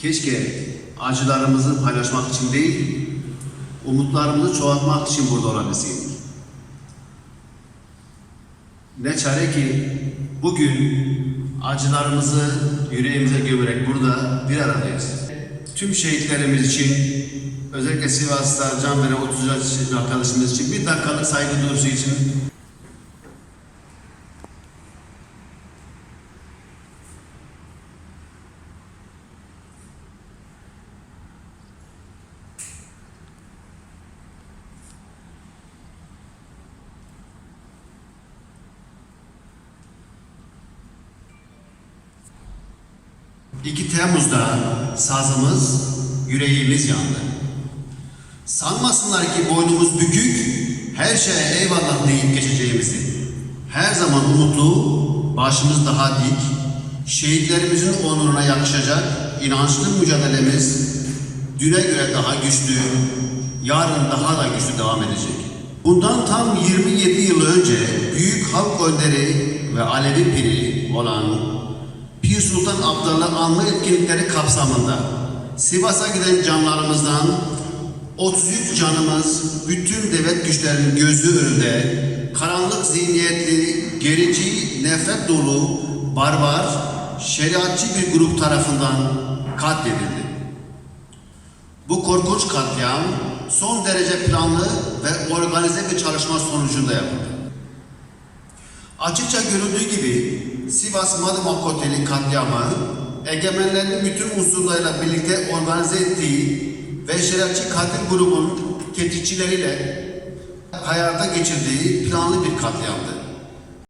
Keşke acılarımızı paylaşmak için değil, umutlarımızı çoğaltmak için burada olabilseydik. Ne çare ki bugün acılarımızı yüreğimize gömerek burada bir aradayız. Tüm şehitlerimiz için, özellikle Sivas'ta can veren 30 arkadaşımız için bir dakikalık saygı duyusu için İki Temmuz'da sazımız, yüreğimiz yandı. Sanmasınlar ki boynumuz bükük, her şeye eyvallah deyip geçeceğimizi. Her zaman umutlu, başımız daha dik, şehitlerimizin onuruna yakışacak inançlı mücadelemiz düne göre daha güçlü, yarın daha da güçlü devam edecek. Bundan tam 27 yıl önce büyük halk önderi ve Alevi piri olan Pir Sultan Abdal'ı anma etkinlikleri kapsamında Sivas'a giden canlarımızdan 33 canımız bütün devlet güçlerinin gözü önünde karanlık zihniyetli, gerici, nefret dolu, barbar, şeriatçı bir grup tarafından katledildi. Bu korkunç katliam son derece planlı ve organize bir çalışma sonucunda yapıldı. Açıkça görüldüğü gibi Sivas Madımak Oteli katliamı egemenlerin bütün unsurlarıyla birlikte organize ettiği ve şeriatçı katil grubun tetikçileriyle hayata geçirdiği planlı bir katliamdı.